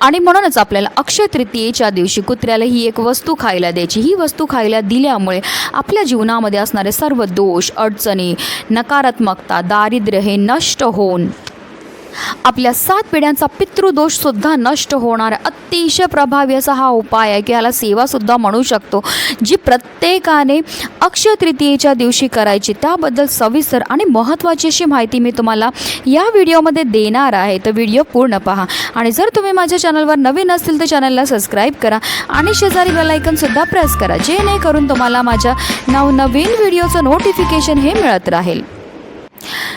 आणि म्हणूनच आपल्याला अक्षय तृतीयेच्या दिवशी कुत्र्याला ही एक वस्तू खायला द्यायची. ही वस्तू खायला दिल्यामुळे आपल्या जीवनामध्ये असणारे सर्व दोष अडचणी नकारात्मकता दारिद्र्य हे नष्ट होऊन आपल्या सात पिढ्यांचा पितृदोषसुद्धा नष्ट होणारा अतिशय प्रभावी असा हा उपाय आहे की ह्याला सेवासुद्धा म्हणू शकतो जी प्रत्येकाने अक्षय तृतीयेच्या दिवशी करायची. त्याबद्दल सविस्तर आणि महत्त्वाची अशी माहिती मी तुम्हाला या व्हिडिओमध्ये देणार आहे. तर व्हिडिओ पूर्ण पहा. आणि जर तुम्ही माझ्या चॅनलवर नवीन असतील तर चॅनलला सबस्क्राईब करा आणि शेजारी बेलायकनसुद्धा प्रेस करा जेणेकरून तुम्हाला माझ्या नवनवीन व्हिडिओचं नोटिफिकेशन हे मिळत राहील.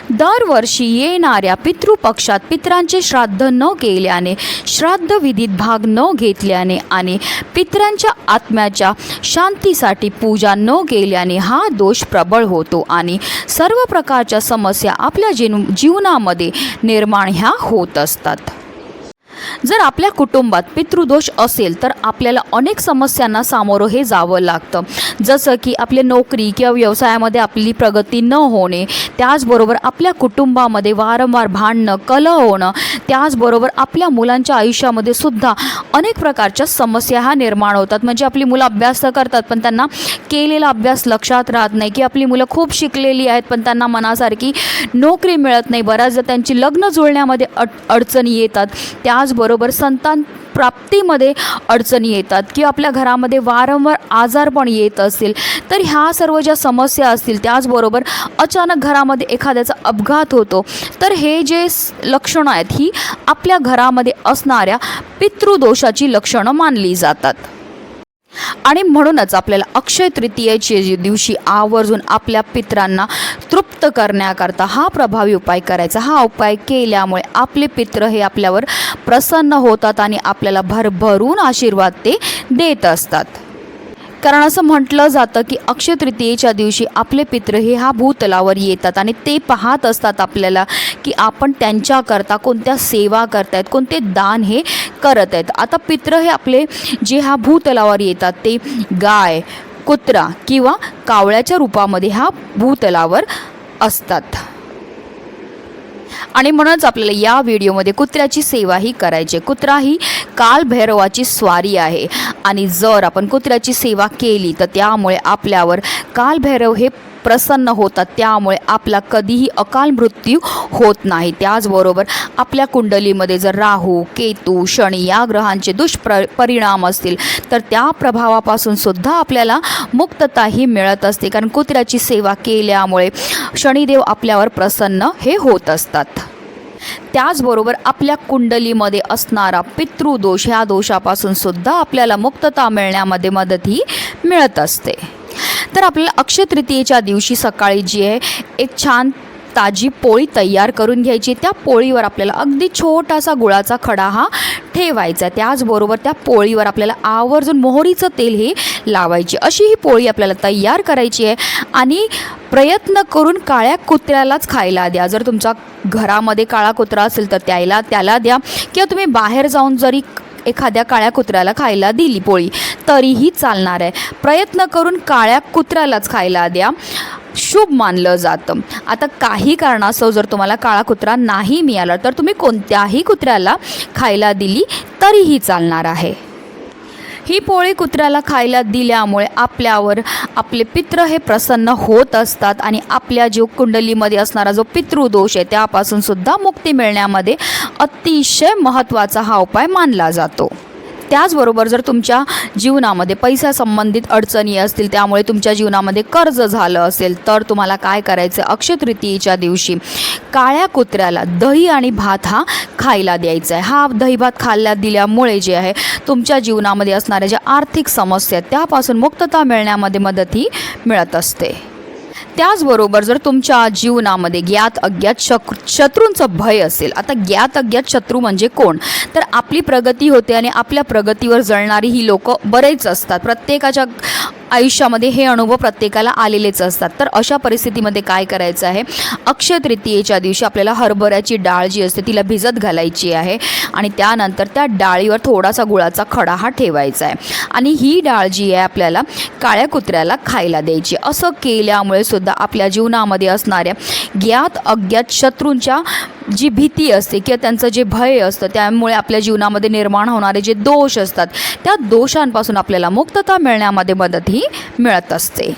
दरवर्षी येणाऱ्या पितृपक्षात पितरांचे श्राद्ध न केल्याने श्राद्ध विधीत भाग न घेतल्याने आणि पितरांच्या आत्म्याच्या शांतीसाठी पूजा न केल्याने हा दोष प्रबळ होतो आणि सर्व प्रकारच्या समस्या आपल्या जीव जीवनामध्ये निर्माण ह्या होत असतात. जर आपल्या कुटुंबात पितृदोष असेल तर आपल्याला अनेक समस्यांना सामोरं हे जावं लागतं. जसं की आपली नोकरी किंवा व्यवसायामध्ये आपली प्रगती न होणे त्याचबरोबर आपल्या कुटुंबामध्ये वारंवार भांडणं कलह होणं त्याचबरोबर आपल्या मुलांच्या आयुष्यामध्ये सुद्धा अनेक प्रकारच्या समस्या ह्या निर्माण होतात. म्हणजे आपली मुलं अभ्यास तर करतात पण त्यांना केलेला अभ्यास लक्षात राहत नाही. की आपली मुलं खूप शिकलेली आहेत पण त्यांना मनासारखी नोकरी मिळत नाही. बऱ्याचदा त्यांची लग्न जुळण्यामध्ये अड अडचणी येतात. त्याचबरोबर संतान प्राप्तीमध्ये अडचणी येतात किंवा आपल्या घरामध्ये वारंवार आजार पण येत असेल तर ह्या सर्व ज्या समस्या असतील त्याचबरोबर अचानक घरामध्ये एखाद्याचा अपघात होतो. तर हे जे लक्षणं आहेत ही आपल्या घरामध्ये असणाऱ्या पितृदोषाची लक्षणं मानली जातात. आणि म्हणूनच आपल्याला अक्षय तृतीयेच्या दिवशी आवर्जून आपल्या पित्रांना तृप्त करण्याकरता हा प्रभावी उपाय करायचा. हा उपाय केल्यामुळे आपले पित्र हे आपल्यावर प्रसन्न होतात आणि आपल्याला भरभरून आशीर्वाद ते देत असतात. कारण असं म्हटलं जातं की अक्षय तृतीयेच्या दिवशी आपले पित्र हे हा भूतलावर येतात आणि ते पाहत असतात आपल्याला की आपण त्यांच्याकरता कोणत्या सेवा करतायत कोणते दान हे करत आहेत आता पित्र हे आपले जे हा भूतलावर येतात ते गाय कुत्रा किंवा कावळ्याच्या रूपामध्ये ह्या भूतलावर असतात. आणि म्हणूनच आपल्याला या व्हिडिओमध्ये कुत्र्याची सेवाही करायची कुत्रा ही कालभैरवाची स्वारी आहे. आणि जर आपण कुत्र्याची सेवा केली तर त्यामुळे आपल्यावर कालभैरव हे प्रसन्न होतात. त्यामुळे आपला कधीही अकाल मृत्यू होत नाही. त्याचबरोबर आपल्या कुंडलीमध्ये जर राहू केतू शनी या ग्रहांचे दुष्प्र परिणाम असतील तर त्या प्रभावापासून सुद्धा आपल्याला मुक्तताही मिळत असते. कारण कुत्र्याची सेवा केल्यामुळे शनिदेव आपल्यावर प्रसन्न हे होत असतात. त्याचबरोबर आपल्या कुंडलीमध्ये असणारा पितृदोष ह्या दोषापासून सुद्धा आपल्याला मुक्तता मिळण्यामध्ये मदतही मिळत असते. तर आपल्याला अक्षय तृतीयेच्या दिवशी सकाळी जी आहे एक छान ताजी पोळी तयार करून घ्यायची. त्या पोळीवर आपल्याला अगदी छोटासा गुळाचा खडा हा ठेवायचा आहे. त्याचबरोबर त्या पोळीवर आपल्याला आवर्जून मोहरीचं तेल हे लावायची. अशी ही पोळी आपल्याला तयार करायची आहे आणि प्रयत्न करून काळ्या कुत्र्यालाच खायला द्या. जर तुमचा घरामध्ये काळा कुत्रा असेल तर त्याला त्याला द्या. किंवा तुम्ही बाहेर जाऊन जरी एखाद्या काळ्या कुत्र्याला खायला दिली पोळी. तरीही चालणार आहे. प्रयत्न करून काळ्या कुत्र्यालाच खायला द्या. शुभ मानलं जातं. आता काही कारणास्तव जर तुम्हाला काळा कुत्रा नाही मिळाला तर तुम्ही कोणत्याही कुत्र्याला खायला दिली तरीही चालणार आहे. ही पोळी कुत्र्याला खायला दिल्यामुळे आपल्यावर आपले पित्र हे प्रसन्न होत असतात आणि आपल्या जीव कुंडलीमध्ये असणारा जो पितृदोष आहे त्यापासून सुद्धा मुक्ती मिळण्यामध्ये अतिशय महत्त्वाचा हा उपाय मानला जातो. त्याचबरोबर जर तुमच्या जीवनामध्ये पैसा संबंधित अडचणी असतील त्यामुळे तुमच्या जीवनामध्ये कर्ज झालं असेल तर तुम्हाला काय करायचं? अक्षय तृतीयेच्या दिवशी काळ्या कुत्र्याला दही आणि भात हा खायला द्यायचा आहे. हा दही भात खाल्ला दिल्यामुळे जे आहे तुमच्या जीवनामध्ये असणाऱ्या ज्या आर्थिक समस्या आहेत त्यापासून मुक्तता मिळण्यामध्ये मदतही मिळत असते. त्याचबरोबर जर तुमच्या जीवनामध्ये ज्ञात अज्ञात शक शत्रूंचं भय असेल आता ज्ञात अज्ञात शत्रू म्हणजे कोण? तर आपली प्रगती होते आणि आपल्या प्रगतीवर जळणारी ही लोकं बरेच असतात. प्रत्येकाच्या आयुष्यामध्ये हे अनुभव प्रत्येकाला आलेलेच असतात. तर अशा परिस्थितीमध्ये काय करायचं आहे? अक्षय तृतीयेच्या दिवशी आपल्याला हरभऱ्याची डाळ जी असते तिला भिजत घालायची आहे आणि त्यानंतर त्या डाळीवर थोडासा गुळाचा खडा हा ठेवायचा आहे. आणि ही डाळ जी आहे आपल्याला काळ्या कुत्र्याला खायला द्यायची असं केल्यामुळे सुद्धा आपल्या जीवनामध्ये असणाऱ्या ज्ञात अज्ञात शत्रूंच्या जी भीती असते किंवा त्यांचं जे भय असतं त्यामुळे आपल्या जीवनामध्ये निर्माण होणारे जे दोष असतात त्या दोषांपासून आपल्याला मुक्तता मिळण्यामध्ये मदतही मिळत असते.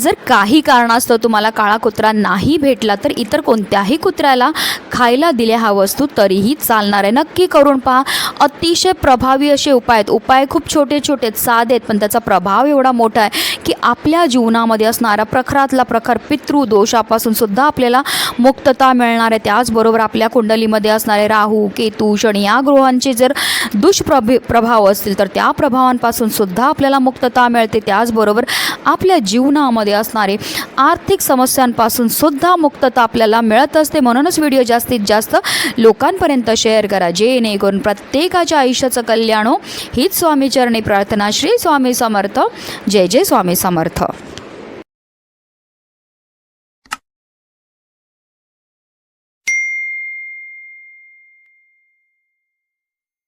जर काही कारणास्तव तुम्हाला काळा कुत्रा नाही भेटला तर इतर कोणत्याही कुत्र्याला खायला दिल्या हा वस्तू तरीही चालणार आहे. नक्की करून पहा. अतिशय प्रभावी असे उपाय आहेत. उपाय खूप छोटे छोटे आहेत साधे आहेत पण त्याचा प्रभाव एवढा मोठा आहे की आपल्या जीवनामध्ये असणारा प्रखरातला प्रखर पितृदोषापासून सुद्धा आपल्याला मुक्तता मिळणार आहे. त्याचबरोबर आपल्या कुंडलीमध्ये असणारे राहू केतू शनी या ग्रहांचे जर दुष्प्रभि प्रभाव असतील तर त्या प्रभावांपासून सुद्धा आपल्याला मुक्तता मिळते. त्याचबरोबर आपल्या जीवना जीवनामध्ये असणारे आर्थिक समस्यांपासून सुद्धा मुक्तता आपल्याला मिळत असते. म्हणूनच व्हिडिओ जास्तीत जास्त लोकांपर्यंत शेअर करा. जेणेकरून प्रत्येकाच्या आयुष्याचं कल्याण हो. हीच स्वामीचरणी प्रार्थना. श्री स्वामी समर्थ. जय जय स्वामी समर्थ.